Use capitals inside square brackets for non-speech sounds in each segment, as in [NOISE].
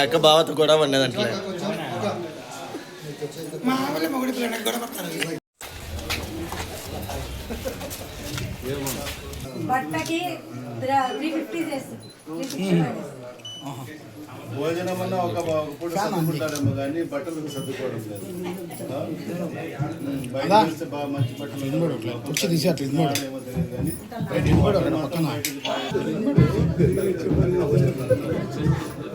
యొక్క బావతో కూడా బట్టకి త్రీ ఫిఫ్టీ చేస్తుంది భోజనం అన్న ఒక పూట సర్దుకుంటారేమో కానీ బట్టలకు సర్దుకోవడం లేదు. బయట చూస్తే బాగా మంచి బట్టలు. ఏమో తెలియదు కానీ బయట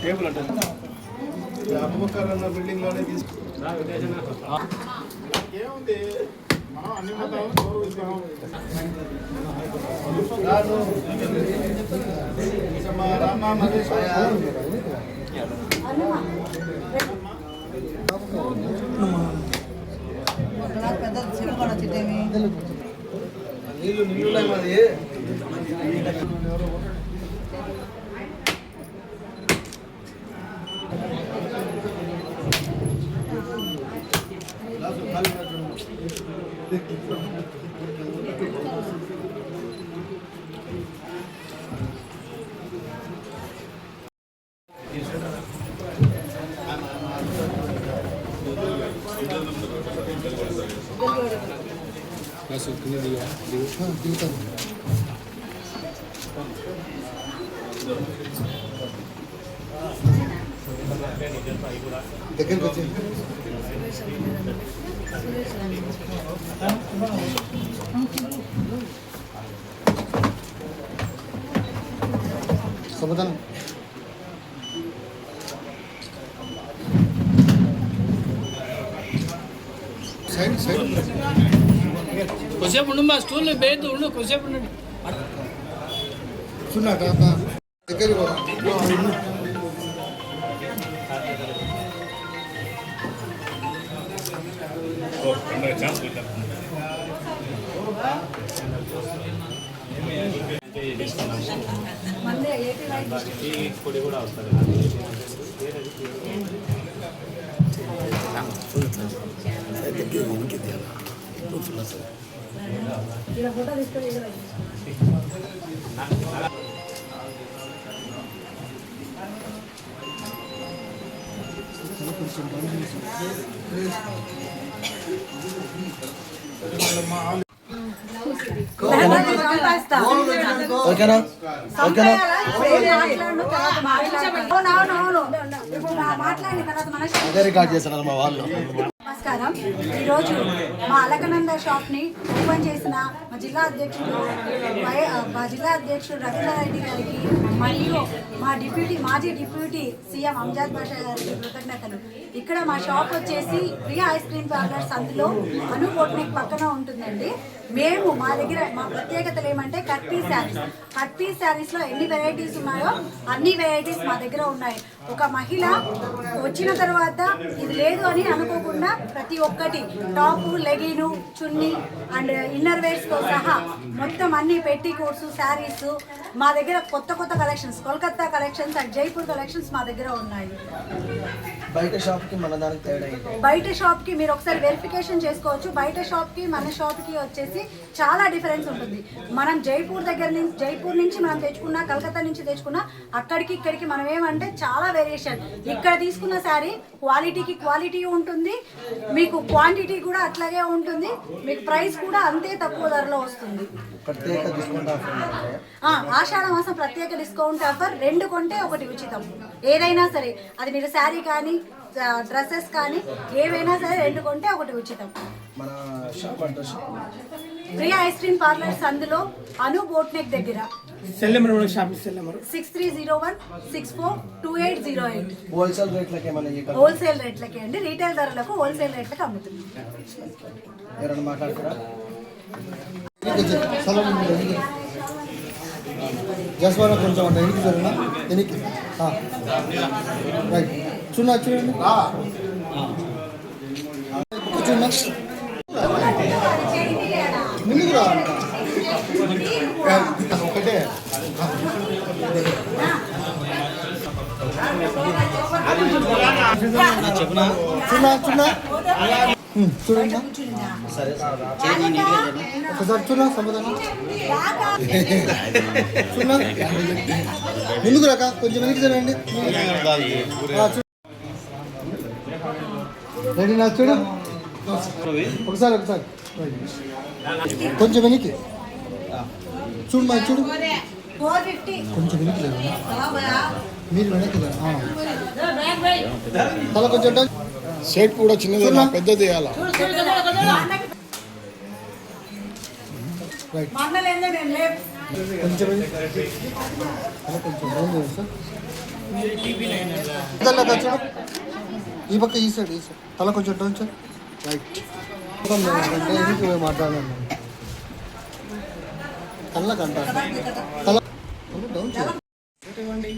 టేబుల్ అంటే బయటికి అన్న బిల్డింగ్లోనే ఏముంది మనం అన్ని మతాలను గౌరవిస్తాం రాను. మా Masuk ini dia. Hah, dia tahu. Dekat. సమాధానం సైడ్ సైడ్ కొద్దిసేపు ఉండు మా స్టూల్ బేయద్దు ఉండు కొద్దిసేపు ఉండండి సున్నా కాక దగ్గరికి పో. మందే ఏపీ వైట్ పొడి కూడా వస్తుంది ఇలా ఫోటో తీసుకొని ఓకేనా? ఓకేనా? అదే రికార్డ్ చేస్తున్నారు మా వాళ్ళు. నమస్కారం. ఈరోజు మా అలకనంద షాప్ని ఓపెన్ చేసిన మా జిల్లా అధ్యక్షుడు మా జిల్లా అధ్యక్షుడు రవీంద్రారెడ్డి గారికి మరియు మా డిప్యూటీ మాజీ డిప్యూటీ సీఎం అంజాద్ బాషా గారికి కృతజ్ఞతలు. ఇక్కడ మా షాప్ వచ్చేసి ప్రియా ఐస్ క్రీమ్ పార్లర్స్ అందులో అను పక్కన ఉంటుందండి. మేము మా దగ్గర మా ప్రత్యేకతలు ఏమంటే కట్పీ శారీస్. కట్పీ శారీస్లో ఎన్ని వెరైటీస్ ఉన్నాయో అన్ని వెరైటీస్ మా దగ్గర ఉన్నాయి. ఒక మహిళ వచ్చిన తర్వాత ఇది లేదు అని అనుకోకుండా ప్రతి ఒక్కటి top legging chunni and inner వేర్స్తో సహా మొత్తం అన్ని పెట్టి కోట్స్ శారీస్ మా దగ్గర కొత్త కొత్త collections. Kolkata collections and Jaipur collections మా దగ్గర ఉన్నాయి. బయట షాప్కి మన దానికి తేడా బయట షాప్కి మీరు ఒకసారి వెరిఫికేషన్ చేసుకోవచ్చు. బయట షాప్కి మన షాప్కి వచ్చేసి చాలా డిఫరెన్స్ ఉంటుంది. మనం జైపూర్ దగ్గర నుంచి జైపూర్ నుంచి మనం తెచ్చుకున్న కలకత్తా నుంచి తెచ్చుకున్న అక్కడికి ఇక్కడికి మనం ఏమంటే చాలా వేరియేషన్ ఇక్కడ తీసుకున్న శారీ క్వాలిటీకి క్వాలిటీ ఉంటుంది. మీకు క్వాంటిటీ కూడా అట్లాగే ఉంటుంది. మీకు ప్రైస్ కూడా అంతే తక్కువ ధరలో వస్తుంది. ప్రత్యేక డిస్కౌంట్ ఆఫర్ ఉంటాయా ఆ, ఆషాఢ మాసం ప్రత్యేక డిస్కౌంట్ ఆఫర్ రెండు కొంటే ఒకటి ఉచితం. ఏదైనా సరే అది మీరు శారీ కానీ డ్రెస్సెస్ కానీ ఏవైనా సరే రెండు కొంటే ఒకటి ఉచితం. మన shop address Priya ice cream parlours అందులో అను బోట్ నెక్ దగ్గర. Shop six three zero one six four two eight zero eight. Wholesale రేట్లకి ఏమైనా? హోల్సేల్ రేట్లకి అండి. రీటైల్ ధరలకు హోల్సేల్ రేట్లకి అమ్ముతుంది ఎవరైనా మాట్లాడతారా? జస్వాన కొంచెం ఎనికి జరిగిన? ఎనికి రైట్ చూడ చూడండి. కూర్చున్నా. ముందుకు రా. ఒకటే చూడా చూడా చూడండి. ఒకసారి చూడా సమాధానం. [LAUGHS] చూడా ముందుకు రాక కొంచెం వెనక్కి జరగండి. ఆ, చూ- రెడీ నా చూడు. ఒకసారి ఒకసారి. కొంచెం వెనక్కి. చూడు మా చూడు. కొంచెం వెనక్కి మీరు వెనక్కి. తల కొంచెం. షేప్ కూడా చిన్నది పెద్దది లేవు కొంచెం కొంచెం చూడు. ఈ పక్క ఈ సైడ్ ఈ సైడ్ తల కొంచెం డౌన్ సార్ రైట్ మాట్లాడాను అంటాను తల డౌన్ చేయండి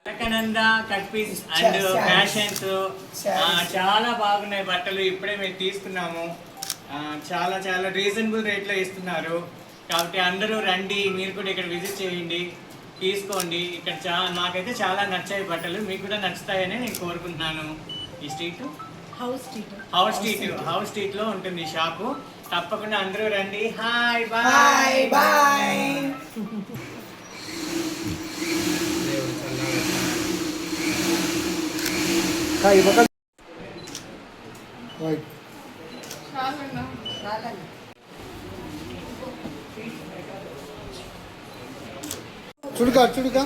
Alakananda cut piece and fashions. చాలా బాగున్నాయి బట్టలు ఇప్పుడే మేము తీసుకున్నాము. ఆ, చాలా చాలా రీజనబుల్ రేట్లో ఇస్తున్నారు. కాబట్టి అందరూ రండి మీరు కూడా ఇక్కడ విజిట్ చేయండి. తీసుకోండి. ఇక్కడ చా నాకైతే చాలా నచ్చాయి బట్టలు. మీకు కూడా నచ్చుతాయని నేను కోరుకుంటున్నాను. ఈ street? House street. House street. House స్ట్రీట్లో ఉంటుంది ఈ షాపు. తప్పకుండా అందరూ రండి. Hi bye. బాయ్. రైట్ చుడుకా చుడుకా.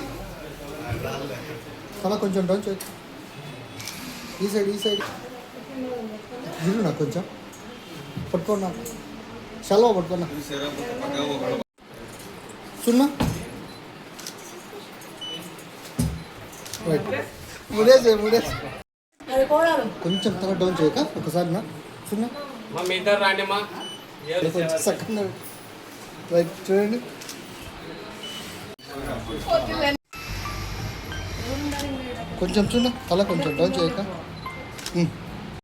తల కొంచెం డౌన్ చేయి. ఈ సైడ్ ఈ సైడ్ ఇల్లు నాకు కొంచెం. పట్టుకోన్నా సెలవు పట్టుకోన్నా సున్నా. రైట్ ముడేసే కొంచెం తల డౌన్ చేయక ఒకసారి నా. సున్నా. రైట్ చూడండి. కొంచెం చూడ తల కొంచెం డౌన్ చేయక.